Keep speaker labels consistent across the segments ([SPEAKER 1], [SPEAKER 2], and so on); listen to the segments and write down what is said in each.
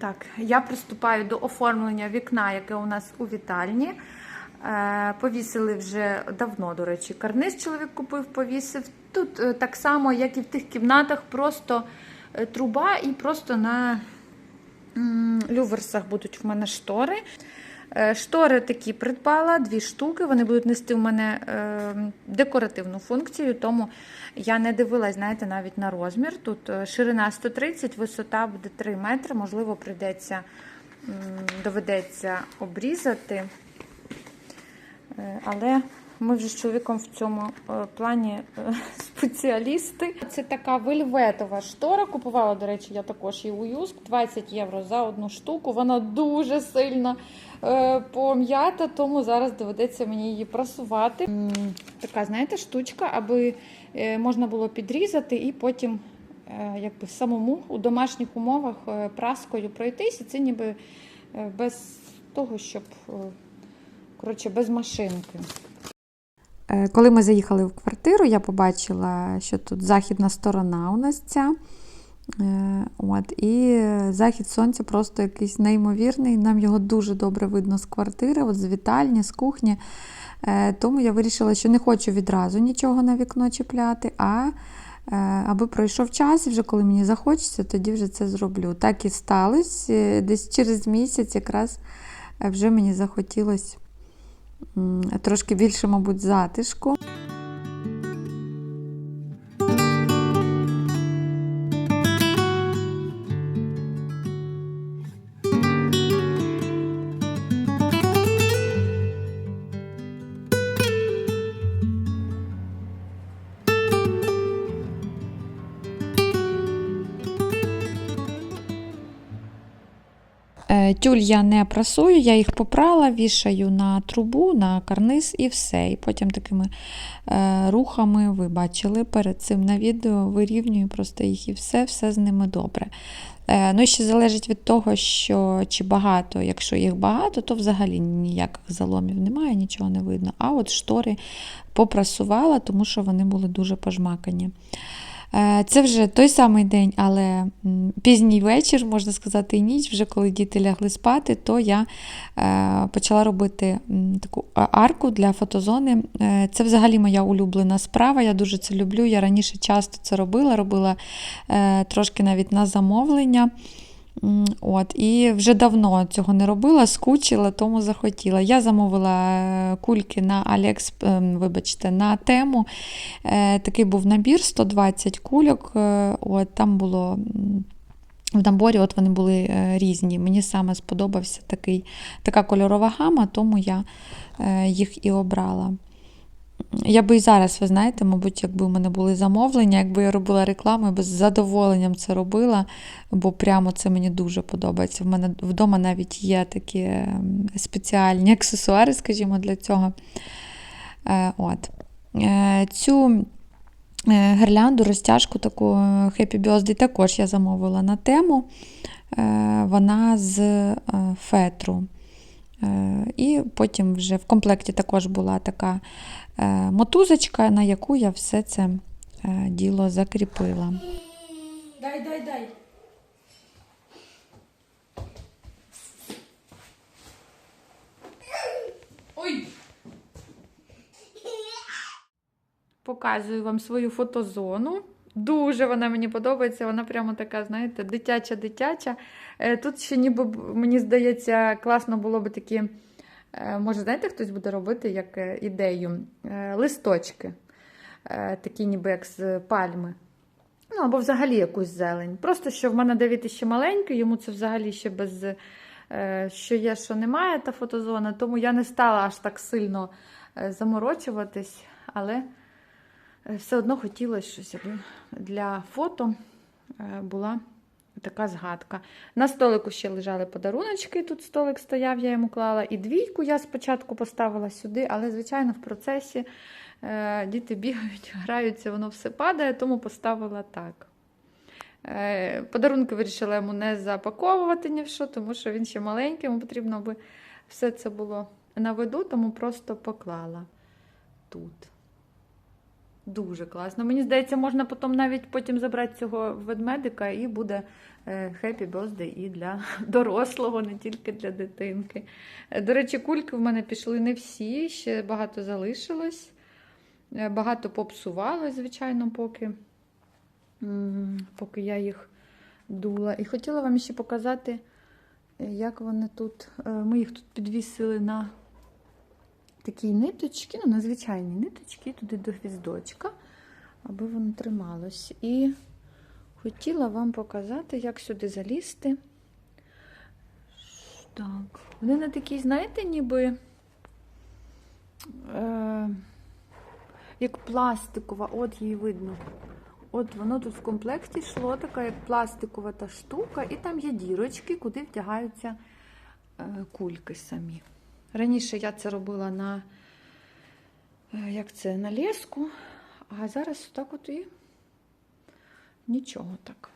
[SPEAKER 1] Так, я приступаю до оформлення вікна, яке у нас у вітальні. Е, Повісили вже давно, до речі, карниз чоловік купив, повісив. Тут е, так само, як і в тих кімнатах, просто е, труба і просто на люверсах будуть в мене штори. Е, Штори такі придбала, дві штуки. Вони будуть нести в мене е, декоративну функцію, тому я не дивилась, знаєте, навіть на розмір. Тут е, ширина 130, висота буде 3 метри. Можливо, прийдеться, доведеться обрізати. Але ми вже з чоловіком в цьому е, плані е, спеціалісти. Це така вельветова штора. Купувала, до речі, я також її у Юск 20 євро за одну штуку. Вона дуже сильно е, пом'ята, тому зараз доведеться мені її прасувати. Така, знаєте, штучка, аби можна було підрізати і потім якби самому у домашніх умовах праскою пройтись. І це ніби без того, щоб. Коротше, без машинки.
[SPEAKER 2] Е, Коли ми заїхали в квартиру, я побачила, що тут західна сторона у нас ця. Е, От, і захід сонця просто якийсь неймовірний. Нам його дуже добре видно з квартири, от з вітальні, з кухні. Е, Тому я вирішила, що не хочу відразу нічого на вікно чіпляти, а аби пройшов час, і вже коли мені захочеться, тоді вже це зроблю. Так і сталося. Десь через місяць якраз вже мені захотілося трошки більше, мабуть, затишку. Тюль я не прасую, я їх попрала, вішаю на трубу, на карниз і все. І потім такими е, рухами ви бачили перед цим на відео, вирівнюю просто їх і все, все з ними добре. Е, ну, і ще залежить від того, що чи багато, якщо їх багато, то взагалі ніяких заломів немає, нічого не видно. А от штори попрасувала, тому що вони були дуже пожмакані. Е, Це вже той самий день, але пізній вечір, можна сказати, і ніч, вже коли діти лягли спати, то я е, почала робити таку арку для фотозони. Е, Це взагалі моя улюблена справа. Я дуже це люблю. Я раніше часто це робила, робила трошки навіть на замовлення. От, і вже давно цього не робила, скучила, тому захотіла. Я замовила е, кульки на Алекс, ем, вибачте, на тему. Е, Такий був набір 120 кульок. е, От, там було. В наборі от вони були різні. Мені саме сподобався такий, така кольорова гама, тому я їх і обрала. Я би і зараз, ви знаєте, мабуть, якби у мене були замовлення, якби я робила рекламу, я би з задоволенням це робила, бо прямо це мені дуже подобається. В мене вдома навіть є такі ем, спеціальні аксесуари, скажімо, для цього. Е, От. Е, Цю е, гірлянду, розтяжку таку Happy Birthday також я замовила на тему. Вона з фетру. Е, І потім вже в комплекті також була така е, мотузочка, на яку я все це е, діло закріпила.
[SPEAKER 1] Дай, дай, дай. Ой. Показую вам свою фотозону. Дуже вона мені подобається. Вона прямо така, знаєте, дитяча-дитяча. Е, Тут ще ніби мені здається, класно було би такі. е, Може, знаєте, хтось буде робити як е, ідею листочки, такі ніби як з пальми. Ну, або взагалі якусь зелень. Просто що в мене Давід ще маленький, йому це взагалі ще без що є, що немає, та фотозона, тому я не стала аж так сильно заморочуватись, але все одно хотілося щось аби для фото була така згадка. На столику ще лежали подаруночки, тут столик стояв, я йому клала. І двійку я спочатку поставила сюди, але, звичайно, в процесі е, діти бігають, граються, воно все падає, тому поставила так. Е, Подарунки вирішила йому не запаковувати ні в що, тому що він ще маленький, йому потрібно, аби все це було на виду, тому просто поклала тут. Дуже класно. Мені здається, можна потім навіть потім забрати цього ведмедика і буде Happy Birthday і для дорослого, не тільки для дитинки. Е, До речі, кульки в мене пішли не всі, ще багато залишилось. Е, Багато попсувалось, звичайно, поки, поки я їх дула. І хотіла вам ще показати, е, як вони тут. Ми їх тут підвісили на такі ниточки, ну, на звичайні ниточки, туди до гвіздочка, аби воно трималось. І хотіла вам показати, як сюди залізти. Так, вони на такі, знаєте, ніби. Е, як пластикова, от її видно. От воно тут в комплекті йшло, така як пластикова та штука, і там є дірочки, куди вдягаються е, кульки самі. Раніше я це робила на е, як це, на леску, а зараз так от і нічого так.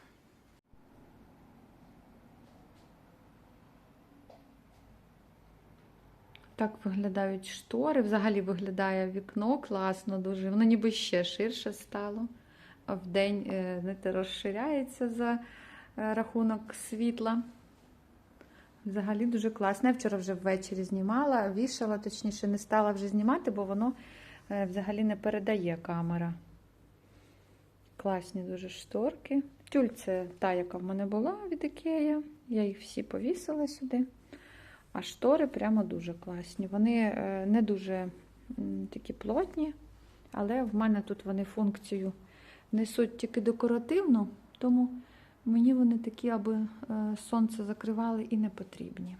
[SPEAKER 1] Так виглядають штори. Взагалі виглядає вікно класно дуже. Воно ніби ще ширше стало. А вдень е, знаєте, розширяється за е, рахунок світла. Взагалі дуже класно. Я вчора вже ввечері знімала, вішала, точніше, не стала вже знімати, бо воно е, взагалі не передає камера. Класні дуже шторки. Тюль це та, яка в мене була від Ікея. Я їх всі повісила сюди. А штори прямо дуже класні. Вони е, не дуже такі плотні, але в мене тут вони функцію несуть тільки декоративну, тому мені вони такі, аби е, сонце закривали і не потрібні.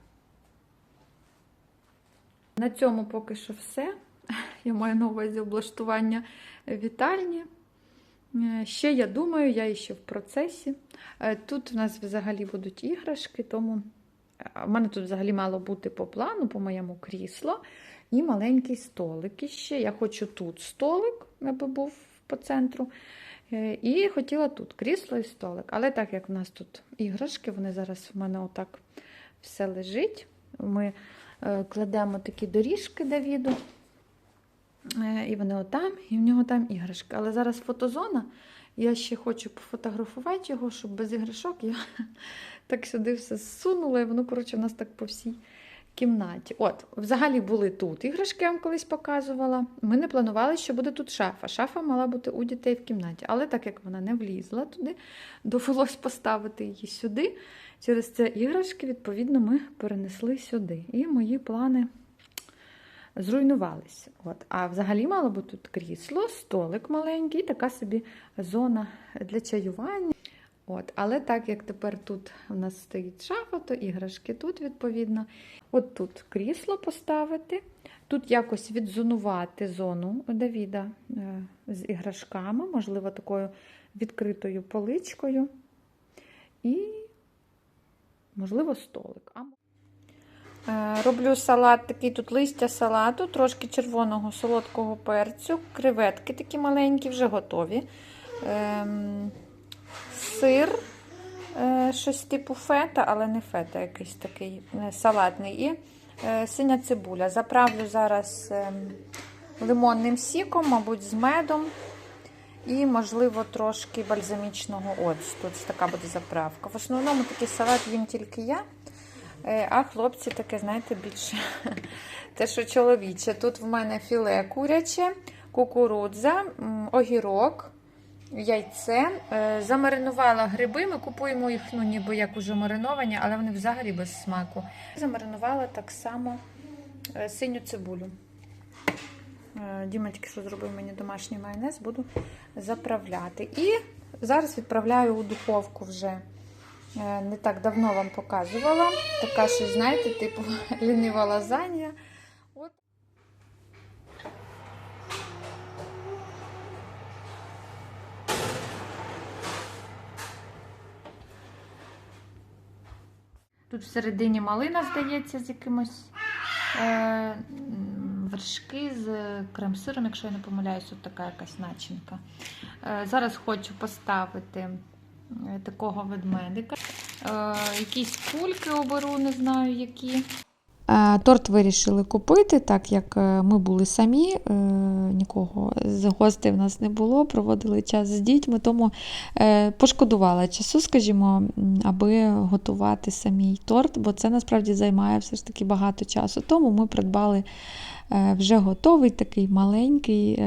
[SPEAKER 1] На цьому поки що все. Я маю на увазі облаштування вітальні. Е, Ще я думаю, я ще в процесі. Е, Тут в нас взагалі будуть іграшки, тому в мене тут взагалі мало бути по плану, по моєму крісло, і маленький столик іще. Я хочу тут столик, аби був по центру. Е, І хотіла тут крісло і столик. Але так як в нас тут іграшки, вони зараз в мене отак все лежить. Ми е, кладемо такі доріжки Давіду. Е, І вони отам, і в нього там іграшки. Але зараз фотозона. Я ще хочу пофотографувати його, щоб без іграшок я так сюди все зсунула, і воно, коротше, в нас так по всій кімнаті. От, взагалі були тут іграшки, я вам колись показувала. Ми не планували, що буде тут шафа. Шафа мала бути у дітей в кімнаті. Але так як вона не влізла туди, довелось поставити її сюди. Через це іграшки, відповідно, ми перенесли сюди. І мої плани зруйнувалися. От. А взагалі мало бути тут крісло, столик маленький, така собі зона для чаювання. От. Але так як тепер тут у нас стоїть шафа, то іграшки тут, відповідно. От тут крісло поставити, тут якось відзонувати зону Давіда е, з іграшками, можливо, такою відкритою поличкою. І, можливо, столик. Е, Роблю салат, такий тут листя салату, трошки червоного солодкого перцю, креветки такі маленькі, вже готові. Ем, Сир, е, щось типу фета, але не фета, якийсь такий е, салатний. І синя цибуля. Заправлю зараз ем, лимонним сіком, мабуть, з медом. І, можливо, трошки бальзамічного оцту. Це така буде заправка. В основному такий салат їм тільки я. Е, А хлопці таке, знаєте, більше те, що чоловіче. Тут в мене філе куряче, кукурудза, огірок, яйце. Е, Замаринувала гриби. Ми купуємо їх, ну, ніби як уже мариновані, але вони взагалі без смаку. Замаринувала так само е, синю цибулю. Діма тільки що зробив мені домашній майонез, буду заправляти. І зараз відправляю у духовку вже. Е, Не так давно вам показувала. Така щось, знаєте, типу лінива лазанья. Тут всередині малина, здається, з якимось е, вершки з крем-сиром, якщо я не помиляюсь, от така якась начинка. Е, зараз хочу поставити такого ведмедика. Е, якісь кульки оберу, не знаю які.
[SPEAKER 2] Е, Торт вирішили купити, так як е, ми були самі, е, нікого з гостей в нас не було, проводили час з дітьми, тому е, пошкодувала часу, скажімо, аби готувати самій торт, бо це насправді займає все ж таки багато часу. Тому ми придбали е, вже готовий такий маленький.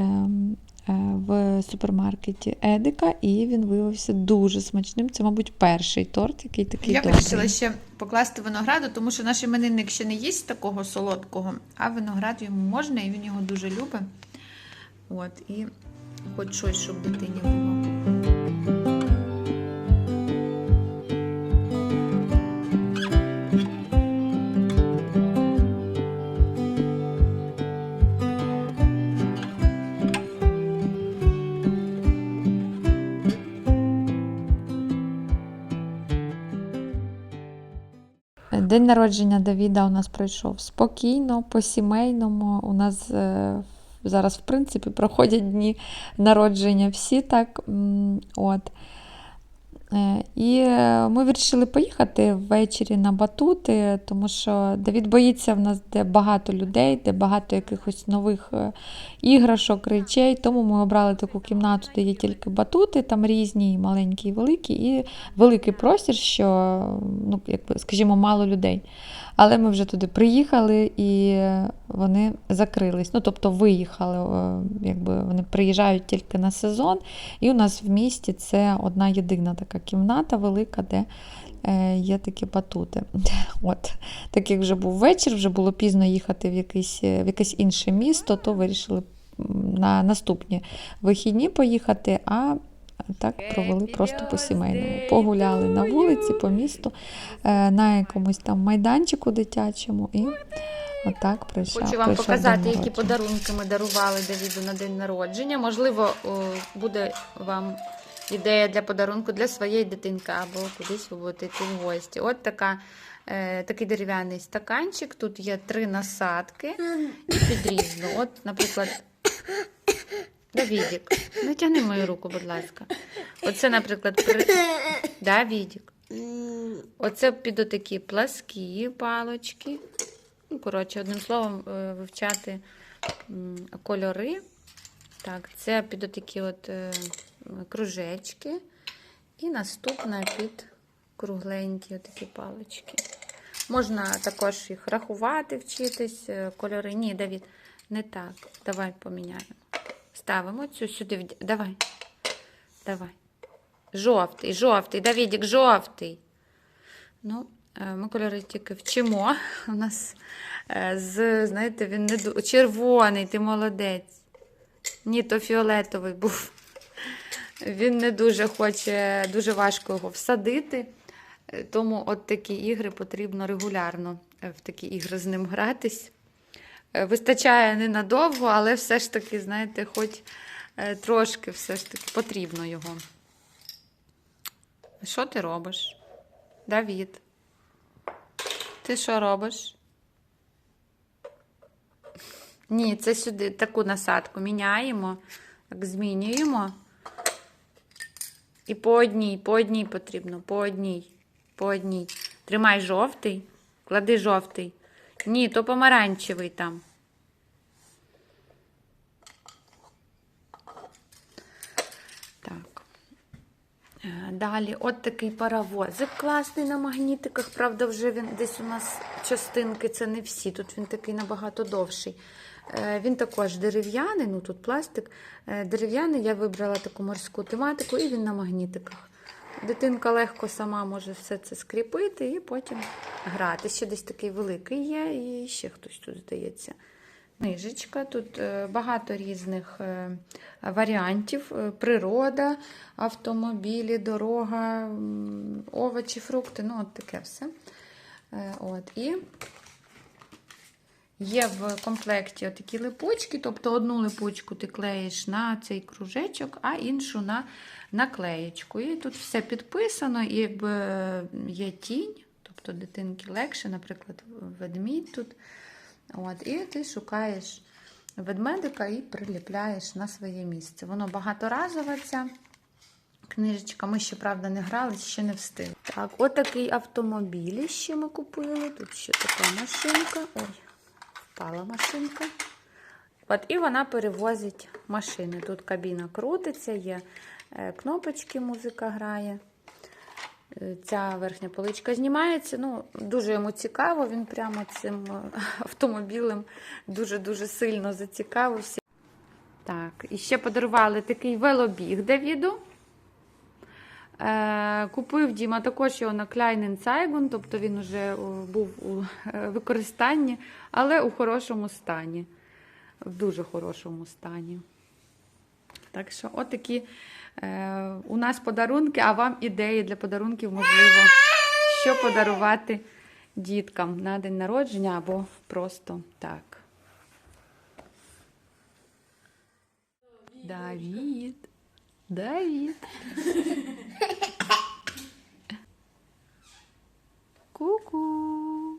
[SPEAKER 2] Е, В супермаркеті Едика, і він виявився дуже смачним. Це, мабуть, перший торт, який такий
[SPEAKER 1] Я
[SPEAKER 2] добрий.
[SPEAKER 1] вирішила ще покласти винограду, тому що наш іменинник ще не їсть такого солодкого, а виноград йому можна, і він його дуже любить. От, і хоч щось, щоб дитині було.
[SPEAKER 2] День народження Давіда у нас пройшов спокійно, по-сімейному. У нас е, зараз, в принципі, проходять дні народження всі так. От. Е, І е, ми вирішили поїхати ввечері на батути, тому що Давід боїться в нас, де багато людей, де багато якихось нових е, іграшок, речей. Тому ми обрали таку кімнату, де є тільки батути, там різні, і маленькі, і великі, і великий простір, що, ну, якби, скажімо, мало людей. Але ми вже туди приїхали і вони закрились. Ну, тобто виїхали, е, якби вони приїжджають тільки на сезон. І у нас в місті це одна єдина така кімната велика, де е, є такі батути. От. Так як вже був вечір, вже було пізно їхати в якесь, в якесь інше місто, то вирішили на наступні вихідні поїхати, а так провели просто по-сімейному. Погуляли на вулиці, по місту, е, на якомусь там майданчику дитячому. І отак прийшов.
[SPEAKER 1] Хочу вам
[SPEAKER 2] прийшов
[SPEAKER 1] показати, які подарунки ми дарували Давіду на день народження. Можливо, буде вам ідея для подарунку для своєї дитинки або кудись ви будете йти в гості. От така, е, такий дерев'яний стаканчик. Тут є три насадки і підрізно. От, наприклад, Давідік, не тягни мою руку, будь ласка. Оце, наприклад, при... Давідік. Оце під отакі пласкі палочки. Ну, коротше, одним словом, е, вивчати кольори. Так, це під отакі от е, кружечки. І наступна під кругленькі отакі палички. Можна також їх рахувати, вчитись, е, кольори. Ні, Давід, не так. Давай поміняємо. Ставимо цю сюди. Давай. Давай. Жовтий, жовтий, Давідік, жовтий. Ну, е, ми кольори тільки вчимо. У нас е, з, знаєте, він не ду- червоний, ти молодець. Ні, то фіолетовий був. Він не дуже хоче, дуже важко його всадити. Е, Тому от такі ігри потрібно регулярно в такі ігри з ним гратись. Е, Вистачає ненадовго, але все ж таки, знаєте, хоч е, трошки все ж таки потрібно його. Що ти робиш? Давід. Ти що робиш? Ні, це сюди таку насадку міняємо, так змінюємо. І по одній, по одній потрібно, по одній, по одній. Тримай жовтий, клади жовтий. Ні, то помаранчевий там. Так. Е, Далі, от такий паровозик класний на магнітиках. Правда, вже він десь у нас частинки, це не всі. Тут він такий набагато довший. Е, Він також дерев'яний, ну тут пластик. Е, Дерев'яний, я вибрала таку морську тематику, і він на магнітиках. Дитинка легко сама може все це скріпити і потім грати. Ще десь такий великий є, і ще хтось тут здається. Книжечка. Тут е, багато різних е, варіантів: Е, природа, автомобілі, дорога, овочі, фрукти. Ну, от таке все. От. І є в комплекті такі липучки, тобто одну липучку ти клеїш на цей кружечок, а іншу на наклеєчку. І тут все підписано, і є тінь, тобто дитинки легше, наприклад, ведмідь тут. От, і ти шукаєш ведмедика і приліпляєш на своє місце. Воно багаторазове ця Книжечка, ми ще, правда, не грали, ще не встигли. Так, отакий автомобіль ще ми купили. Тут ще така машинка. Ой, впала машинка. От, і вона перевозить машини. Тут кабіна крутиться, є е, кнопочки, музика грає. Е, Ця верхня поличка знімається. Ну, дуже йому цікаво, він прямо цим е, автомобілем дуже-дуже сильно зацікавився. Так, і ще подарували такий велобіг Давіду. Е, купив Діма також його на Kleinen Zeigen, тобто він вже був у е, використанні, але у хорошому стані. В дуже хорошому стані. Так що, отакі е, у нас подарунки, а вам ідеї для подарунків, можливо, що подарувати діткам на день народження або просто так. Давід. Давід. Ку-ку.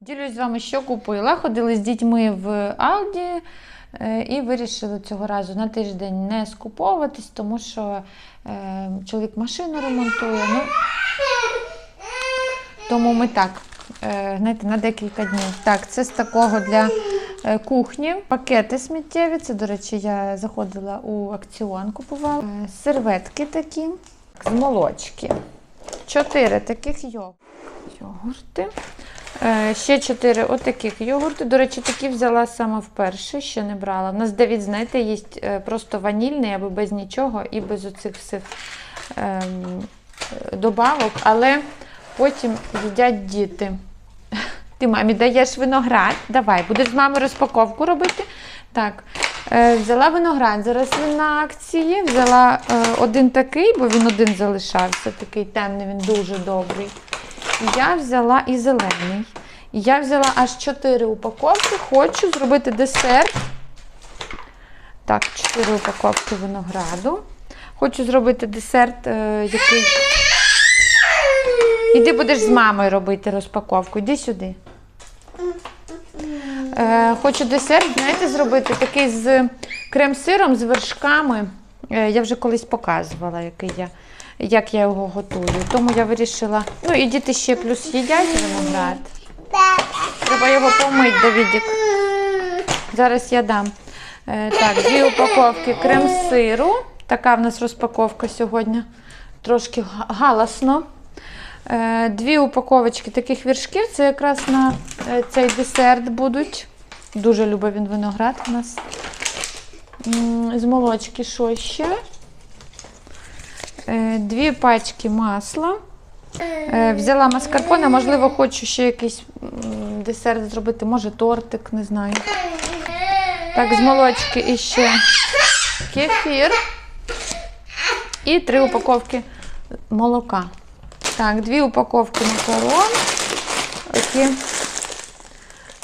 [SPEAKER 1] Ділюсь з вами, що купила. Ходили з дітьми в Алді і вирішили цього разу на тиждень не скуповуватись, тому що е, чоловік машину ремонтує. Ну, тому ми так, е, знаєте, на декілька днів. Так, це з такого для е, кухні. Пакети сміттєві. Це, до речі, я заходила у акціон, купувала. Е, Серветки такі, з молочки. Чотири таких йогурти. Е, Ще чотири отаких йогурти. До речі, такі взяла саме вперше, ще не брала. У нас Давід, знаєте, є е, просто ванільний або без нічого і без оцих всіх ем, добавок, але потім їдять діти. Ти мамі даєш виноград. Давай, будеш з мамою розпаковку робити. Так, е, взяла виноград. Зараз він на акції. Взяла е, один такий, бо він один залишався, такий темний, він дуже добрий. І я взяла і зелений. Я взяла аж 4 упаковки. Хочу зробити десерт. Так, 4 упаковки винограду. Хочу зробити десерт, е, який. Іди будеш з мамою робити розпаковку. Іди сюди. Е, хочу десерт, знаєте, зробити такий з крем-сиром, з вершками. Е, я вже колись показувала, який я, як я його готую. Тому я вирішила. Ну і діти ще плюс їдять виноград. Треба його помити, Давідік. Зараз я дам. Е, так, дві упаковки крем-сиру. Така в нас розпаковка сьогодні. Трошки галасно. Е, Дві упаковочки таких віршків. Це якраз на е, цей десерт будуть. Дуже любить він виноград у нас. З молочки що ще? Е, Дві пачки масла. Е, Взяла маскарпоне, можливо, хочу ще якийсь десерт зробити, може тортик, не знаю. Так, з молочки і ще кефір. І три упаковки молока. Так, дві упаковки макарон. Такі,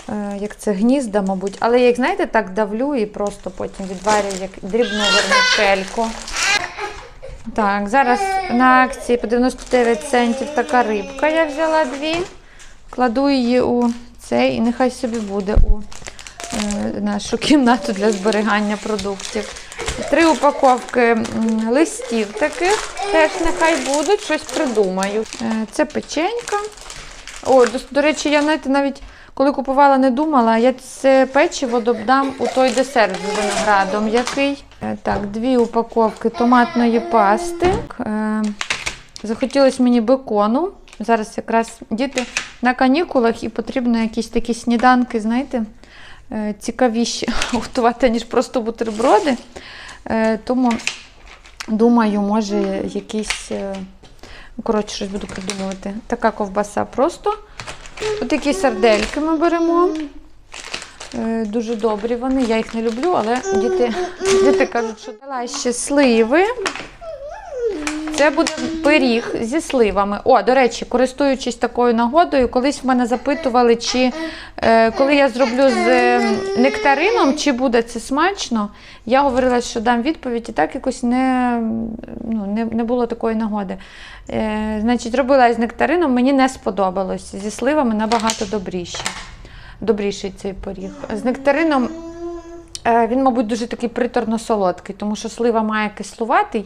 [SPEAKER 1] е, як це гнізда, мабуть. Але я їх, знаєте, так давлю і просто потім відварюю як дрібну вермишельку. Так, зараз на акції по 99 центів така рибка я взяла дві. Кладу її у цей і нехай собі буде у е, нашу кімнату для зберігання продуктів. Три упаковки листів таких, теж нехай будуть, щось придумаю. Е, Це печенька. О, до, до речі, я знаєте, навіть коли купувала, не думала, я це печиво додам у той десерт з виноградом, який. Е, Так, дві упаковки томатної пасти. Е, Захотілося мені бекону. Зараз якраз діти на канікулах і потрібно якісь такі сніданки, знаєте, е, цікавіші готувати, ніж просто бутерброди. Тому думаю, може якісь. Коротше, щось буду придумувати. Така ковбаса просто. Отакі сардельки ми беремо. Е, Дуже добрі вони. Я їх не люблю, але діти, діти кажуть, що дала ще сливи. Це буде пиріг зі сливами. О, до речі, користуючись такою нагодою, колись в мене запитували, чи е, коли я зроблю з е, нектарином, чи буде це смачно. Я говорила, що дам відповідь, і так якось не, ну, не, не було такої нагоди. Е, значить, робила з нектарином, мені не сподобалось. Зі сливами набагато добріше. Добріший цей пиріг. З нектарином Він, мабуть, дуже такий приторно-солодкий, тому що слива має кислуватий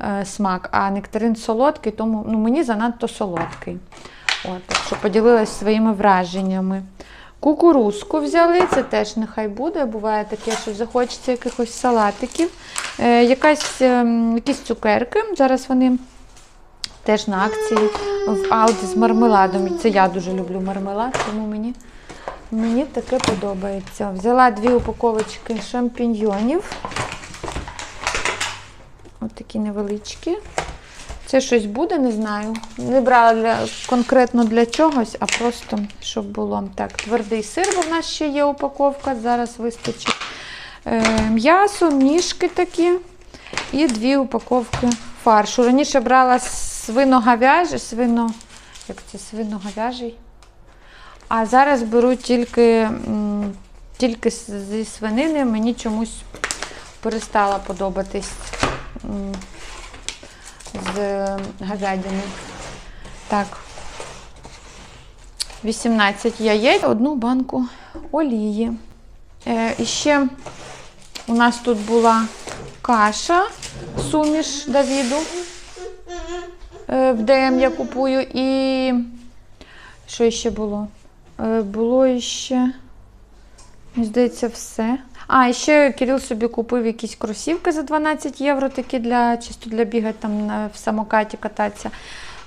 [SPEAKER 1] е, смак, а нектарин солодкий, тому ну, мені занадто солодкий. От, так що поділилась своїми враженнями. Кукурузку взяли, це теж нехай буде. Буває таке, що захочеться якихось салатиків. Е, якась, ем, якісь цукерки. Зараз вони теж на акції в Алді з мармеладом. Це я дуже люблю мармелад, тому мені, мені таке подобається. Взяла дві упаковочки шампіньйонів. Ось такі невеличкі. Це щось буде, не знаю. Не брала для, конкретно для чогось, а просто щоб було. Так, твердий сир, бо в нас ще є упаковка, зараз вистачить. Е, м'ясо, ніжки такі. І дві упаковки фаршу. Раніше брала свиноговяжий, свино, як це свиноговяжий. А зараз беру тільки, тільки зі свинини. Мені чомусь перестала подобатись з говядини. Так. 18 яєць, одну банку олії. Е, і ще у нас тут була каша, суміш Давіду. Е, в ДМ я купую. І що ще було? Е, було ще, мені здається, все. А, і ще Кирил собі купив якісь кросівки за 12 євро, такі для чисто для бігати там в самокаті кататися.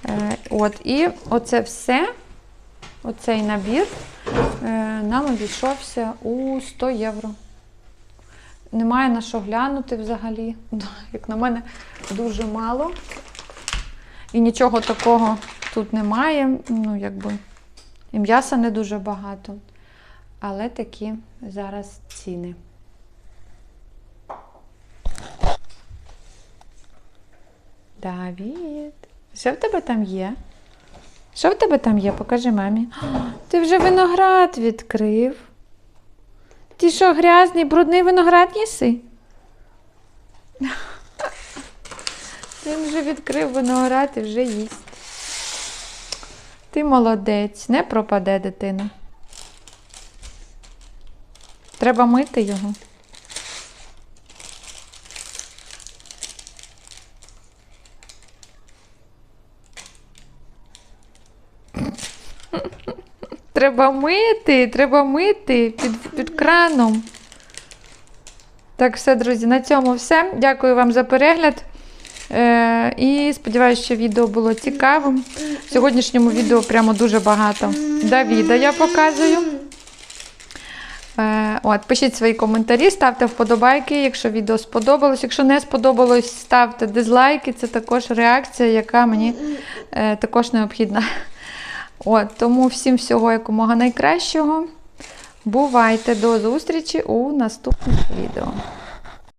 [SPEAKER 1] Е, от, і оце все, оцей набір е, нам обійшовся у 100 євро. Немає на що глянути взагалі. Як на мене, дуже мало. І нічого такого тут немає. Ну, якби, і м'яса не дуже багато. Але такі зараз ціни. Давід, що в тебе там є? Що в тебе там є? Покажи мамі. Ти вже виноград відкрив. Ти що, грязний, брудний виноград їси? Він вже відкрив виноград і вже їсть. Ти молодець, не пропаде дитина. Треба мити його. Треба мити, треба мити під, під краном. Так, все, друзі, на цьому все. Дякую вам за перегляд. І сподіваюся, що відео було цікавим. В сьогоднішньому відео прямо дуже багато Давіда я показую. Е, от, пишіть свої коментарі, ставте вподобайки, якщо відео сподобалось. Якщо не сподобалось, ставте дизлайки. Це також реакція, яка мені е, також необхідна. От, тому всім всього якомога найкращого. Бувайте до зустрічі у наступних відео.